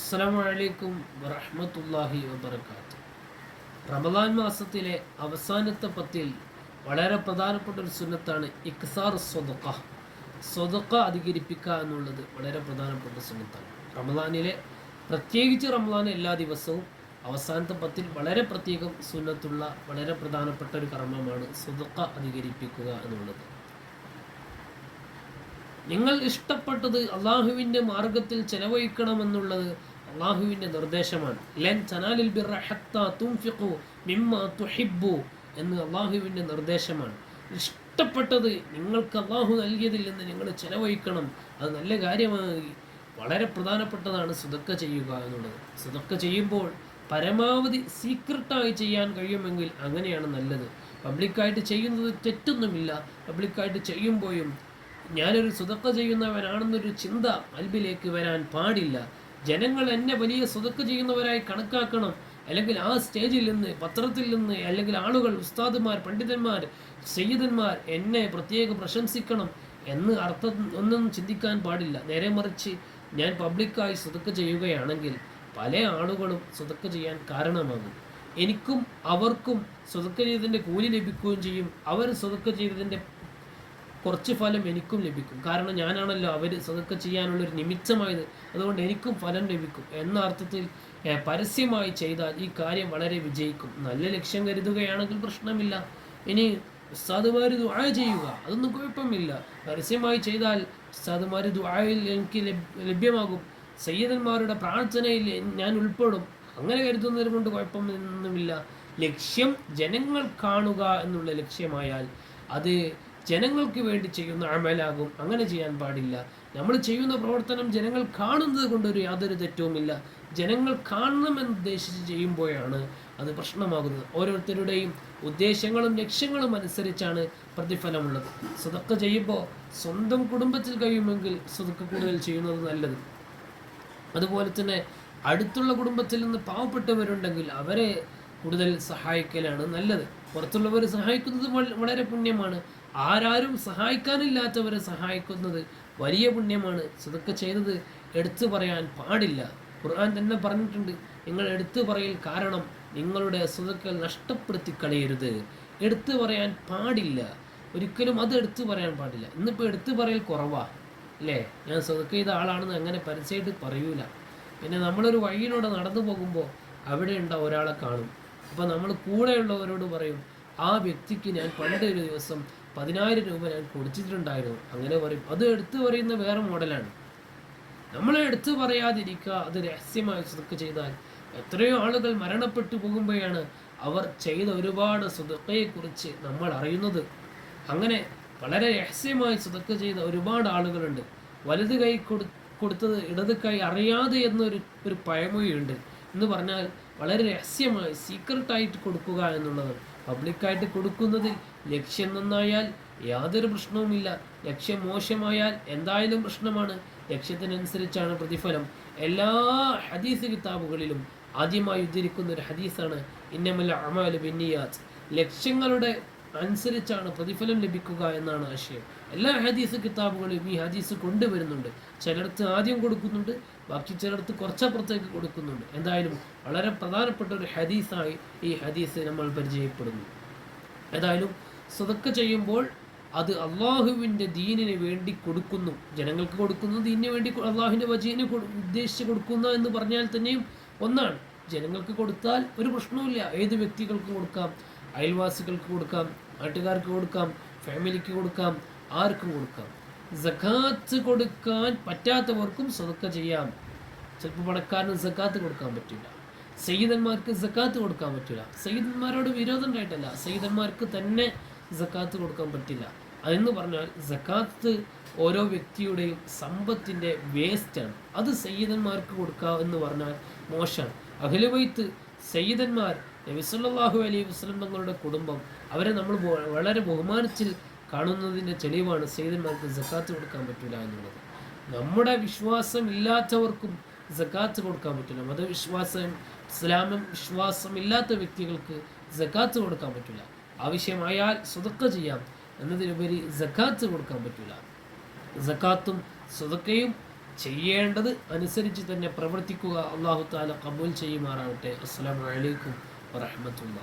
അസ്സാം അലൈക്കും വറഹമത്തല്ലാഹി വബർക്കാത്തു റമദാൻ മാസത്തിലെ അവസാനത്തെ പത്തിൽ വളരെ പ്രധാനപ്പെട്ട ഒരു സുന്നത്താണ് ഇക്സാർ സ്വതക്ക സ്വതക്ക അധികരിപ്പിക്കുക എന്നുള്ളത് വളരെ പ്രധാനപ്പെട്ട സുന്നത്താണ്. റമദാനിലെ പ്രത്യേകിച്ച് റമദാൻ എല്ലാ ദിവസവും അവസാനത്തെ പത്തിൽ വളരെ പ്രത്യേകം സുന്നത്തുള്ള വളരെ പ്രധാനപ്പെട്ട ഒരു കർമ്മമാണ് സ്വതക്ക അധികരിപ്പിക്കുക എന്നുള്ളത്. നിങ്ങൾ ഇഷ്ടപ്പെട്ടത് അള്ളാഹുവിന്റെ മാർഗത്തിൽ ചെലവഴിക്കണമെന്നുള്ളത് അള്ളാഹുവിന്റെ നിർദ്ദേശമാണ്. ലൻ ചനാലിൽ മിമ്മ തുഹിബ്ബു എന്ന് അള്ളാഹുവിന്റെ നിർദ്ദേശമാണ്. ഇഷ്ടപ്പെട്ടത് നിങ്ങൾക്ക് അള്ളാഹു നൽകിയതിൽ നിന്ന് നിങ്ങൾ ചെലവഴിക്കണം. അത് നല്ല കാര്യമായി വളരെ പ്രധാനപ്പെട്ടതാണ് സുതക്ക ചെയ്യുക എന്നുള്ളത്. സുതക്ക ചെയ്യുമ്പോൾ പരമാവധി സീക്രട്ടായി ചെയ്യാൻ കഴിയുമെങ്കിൽ അങ്ങനെയാണ് നല്ലത്. പബ്ലിക്കായിട്ട് ചെയ്യുന്നത് തെറ്റൊന്നുമില്ല. പബ്ലിക്കായിട്ട് ചെയ്യുമ്പോഴും ഞാനൊരു സുതക്ക ചെയ്യുന്നവനാണെന്നൊരു ചിന്ത അൽബിലേക്ക് വരാൻ പാടില്ല. ജനങ്ങൾ എന്നെ വലിയ സുതക്ക ചെയ്യുന്നവരായി കണക്കാക്കണം. അല്ലെങ്കിൽ ആ സ്റ്റേജിൽ നിന്ന് പത്രത്തിൽ നിന്ന് അല്ലെങ്കിൽ ആളുകൾ ഉസ്താദുമാർ പണ്ഡിതന്മാർ സയ്യിദന്മാർ എന്നെ പ്രത്യേകം പ്രശംസിക്കണം എന്ന് അർത്ഥം ഒന്നും ചിന്തിക്കാൻ പാടില്ല. നേരെ മറിച്ച് ഞാൻ പബ്ലിക്കായി സുതക്ക ചെയ്യുകയാണെങ്കിൽ പല ആളുകളും സുതക്ക ചെയ്യാൻ കാരണമാകും. എനിക്കും അവർക്കും സുതക്ക ചെയ്തതിന്റെ കൂലി ലഭിക്കുകയും ചെയ്യും. അവർ സുതക്ക ചെയ്തതിന്റെ കുറച്ച് ഫലം എനിക്കും ലഭിക്കും. കാരണം ഞാനാണല്ലോ അവർ സ്വതൊക്കെ ചെയ്യാനുള്ളൊരു നിമിത്തമായത്. അതുകൊണ്ട് എനിക്കും ഫലം ലഭിക്കും. എന്ന അർത്ഥത്തിൽ പരസ്യമായി ചെയ്താൽ ഈ കാര്യം വളരെ വിജയിക്കും. നല്ല ലക്ഷ്യം കരുതുകയാണെങ്കിൽ പ്രശ്നമില്ല. ഇനി ഉസ്താദുമാർ ദുആ ചെയ്യുക. അതൊന്നും കുഴപ്പമില്ല. പരസ്യമായി ചെയ്താൽ ഉസ്താദുമാർ ദുആയിൽ എനിക്ക് ലഭ്- ലഭ്യമാകും. സയ്യദന്മാരുടെ പ്രാർത്ഥനയിൽ ഞാൻ ഉൾപ്പെടും. അങ്ങനെ കരുതുന്നത് കൊണ്ട് കുഴപ്പമൊന്നുമില്ല. ലക്ഷ്യം ജനങ്ങൾ കാണുക എന്നുള്ള ലക്ഷ്യമായാൽ അത് ജനങ്ങൾക്ക് വേണ്ടി ചെയ്യുന്ന അമലാകും. അങ്ങനെ ചെയ്യാൻ പാടില്ല. നമ്മൾ ചെയ്യുന്ന പ്രവർത്തനം ജനങ്ങൾ കാണുന്നത് കൊണ്ടൊരു യാതൊരു തെറ്റുമില്ല. ജനങ്ങൾ കാണണമെന്ന് ഉദ്ദേശിച്ച് ചെയ്യുമ്പോഴാണ് അത് പ്രശ്നമാകുന്നത്. ഓരോരുത്തരുടെയും ഉദ്ദേശങ്ങളും ലക്ഷ്യങ്ങളും അനുസരിച്ചാണ് പ്രതിഫലമുള്ളത്. സുതക്ക ചെയ്യുമ്പോൾ സ്വന്തം കുടുംബത്തിൽ കഴിയുമെങ്കിൽ സുതക്ക കൂടുതൽ ചെയ്യുന്നത് നല്ലത്. അതുപോലെ തന്നെ അടുത്തുള്ള കുടുംബത്തിൽ നിന്ന് പാവപ്പെട്ടവരുണ്ടെങ്കിൽ അവരെ കൂടുതൽ സഹായിക്കലാണ് നല്ലത്. പുറത്തുള്ളവർ സഹായിക്കുന്നത് വളരെ പുണ്യമാണ്. ആരാരും സഹായിക്കാനില്ലാത്തവരെ സഹായിക്കുന്നത് വലിയ പുണ്യമാണ്. സുതൊക്കെ ചെയ്തത് എടുത്തു പറയാൻ പാടില്ല. ഖുർആൻ തന്നെ പറഞ്ഞിട്ടുണ്ട്. നിങ്ങൾ എടുത്തു പറയൽ കാരണം നിങ്ങളുടെ സുതക്കൾ നഷ്ടപ്പെടുത്തി കളയരുത്. എടുത്തു പറയാൻ പാടില്ല. ഒരിക്കലും അത് എടുത്തു പറയാൻ പാടില്ല. ഇന്നിപ്പോൾ എടുത്തു പറയൽ കുറവാ. അല്ലേ? ഞാൻ സ്വതക്ക ചെയ്ത ആളാണെന്ന് അങ്ങനെ പരസ്യമായിട്ട് പറയൂല. പിന്നെ നമ്മളൊരു വഴിയിലൂടെ നടന്നു പോകുമ്പോൾ അവിടെ ഒരാളെ കാണും. അപ്പോൾ നമ്മൾ കൂടെയുള്ളവരോട് പറയും ആ വ്യക്തിക്ക് ഞാൻ പണ്ട് ഒരു ദിവസം പതിനായിരം രൂപ ഞാൻ കൊടുത്തിട്ടുണ്ടായിരുന്നു. അങ്ങനെ പറയും. അത് എടുത്തു പറയുന്ന വേറെ മോഡലാണ്. നമ്മൾ എടുത്തു പറയാതിരിക്കുക അത് രഹസ്യമായി സുതക്ക ചെയ്താൽ എത്രയോ ആളുകൾ മരണപ്പെട്ടു പോകുമ്പോഴാണ് അവർ ചെയ്ത ഒരുപാട് സുതക്കയെക്കുറിച്ച് നമ്മൾ അറിയുന്നത്. അങ്ങനെ വളരെ രഹസ്യമായി സുതക്ക ചെയ്ത ഒരുപാട് ആളുകളുണ്ട്. വലത് കൈ കൊടു കൊടുത്തത് ഇടത് കൈ അറിയാതെ എന്നൊരു ഒരു പഴമൊഴിയുണ്ട്. എന്ന് പറഞ്ഞാൽ വളരെ രഹസ്യമായി സീക്രട്ടായിട്ട് കൊടുക്കുക എന്നുള്ളത്. പബ്ലിക്കായിട്ട് കൊടുക്കുന്നതിൽ ലക്ഷ്യം നന്നായാൽ യാതൊരു പ്രശ്നവുമില്ല. ലക്ഷ്യം മോശമായാൽ എന്തായാലും പ്രശ്നമാണ്. ലക്ഷ്യത്തിനനുസരിച്ചാണ് പ്രതിഫലം. എല്ലാ ഹദീസ് കിതാബുകളിലും ആദ്യമായി ഉദ്ധരിക്കുന്ന ഒരു ഹദീസാണ് ഇന്നമല്ല അമാലു ബിന്നിയാസ് ലക്ഷ്യങ്ങളുടെ അനുസരിച്ചാണ് പ്രതിഫലം ലഭിക്കുക എന്നാണ് ആശയം. എല്ലാ ഹദീസ് കിതാബുകളും ഈ ഹദീസ് കൊണ്ടുവരുന്നുണ്ട്. ചിലടത്ത് ആദ്യം കൊടുക്കുന്നുണ്ട് ബാക്കി ചിലടത്ത് കുറച്ചപ്പുറത്തേക്ക് കൊടുക്കുന്നുണ്ട്. എന്തായാലും വളരെ പ്രധാനപ്പെട്ട ഒരു ഹദീസായി ഈ ഹദീസ് നമ്മൾ പരിചയപ്പെടുന്നു. ഏതായാലും സ്വതക്ക ചെയ്യുമ്പോൾ അത് അള്ളാഹുവിന്റെ ദീനിന് വേണ്ടി കൊടുക്കുന്നു. ജനങ്ങൾക്ക് കൊടുക്കുന്നു ദീനിന് വേണ്ടി അള്ളാഹുവിന്റെ വജീനെ ഉദ്ദേശിച്ച് കൊടുക്കുന്ന എന്ന് പറഞ്ഞാൽ തന്നെയും ഒന്നാണ്. ജനങ്ങൾക്ക് കൊടുത്താൽ ഒരു പ്രശ്നവുമില്ല. ഏത് വ്യക്തികൾക്കും കൊടുക്കാം. അയൽവാസികൾക്ക് കൊടുക്കാം നാട്ടുകാർക്ക് കൊടുക്കാം ഫാമിലിക്ക് കൊടുക്കാം ആർക്കും കൊടുക്കാം. സഖാത്ത് കൊടുക്കാൻ പറ്റാത്തവർക്കും സ്വതക്ക ചെയ്യാം. ചിലപ്പോൾ പണക്കാരന് സക്കാത്ത് കൊടുക്കാൻ പറ്റില്ല. സയ്യിദന്മാർക്ക് സക്കാത്ത് കൊടുക്കാൻ പറ്റില്ല. സയ്യിദന്മാരോട് വിരോധം ഉണ്ടായിട്ടല്ല. സയ്യിദന്മാർക്ക് തന്നെ സക്കാത്ത് കൊടുക്കാൻ പറ്റില്ല. അതെന്ന് പറഞ്ഞാൽ സക്കാത്ത് ഓരോ വ്യക്തിയുടെയും സമ്പത്തിന്റെ വേസ്റ്റാണ് അത് സയ്യിദന്മാർക്ക് കൊടുക്കുക എന്ന് പറഞ്ഞാൽ മോശമാണ്. അഖിലവൈത്ത് സയ്യിദന്മാർ നബിസല്ലാഹു അലൈഹി വസ്ലം തങ്ങളുടെ കുടുംബം അവരെ നമ്മൾ വളരെ ബഹുമാനിച്ചിൽ കാണുന്നതിന്റെ തെളിവാണ് സയ്യിദന്മാർക്ക് സക്കാത്ത് കൊടുക്കാൻ പറ്റില്ല എന്നുള്ളത്. നമ്മുടെ വിശ്വാസം ഇല്ലാത്തവർക്കും സക്കാത്ത് കൊടുക്കാൻ പറ്റില്ല മതവിശ്വാസം ഇസ്ലാമം വിശ്വാസം ഇല്ലാത്ത വ്യക്തികൾക്ക് സക്കാത്ത് കൊടുക്കാൻ പറ്റില്ല ആവശ്യമായാൽ സ്വതക്ക ചെയ്യാം. എന്നതിലുപരി സക്കാത്ത് കൊടുക്കാൻ പറ്റില്ല സക്കാത്തും സ്വതക്കയും ചെയ്യേണ്ടത് അനുസരിച്ച് തന്നെ പ്രവർത്തിക്കുക. അള്ളാഹു താല കബൂൽ ചെയ്യുമാറാവട്ടെ അസ്സാം വലൈക്കും വറഹമത്തുള്ള